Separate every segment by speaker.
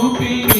Speaker 1: Rupini.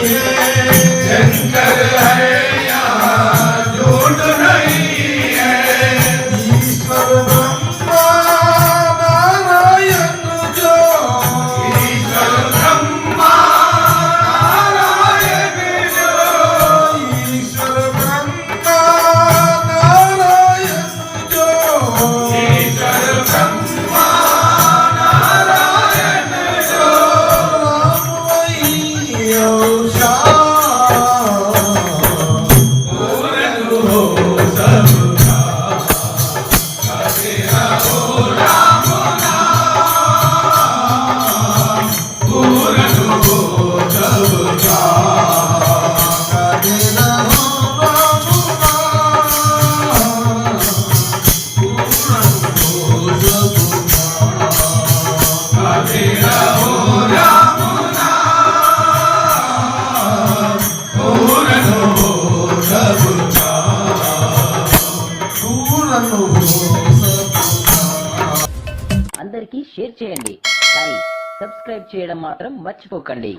Speaker 2: 감사합니다. Share చేయండి. కానీ subscribe చేయడం మాత్రం మర్చిపోకండి.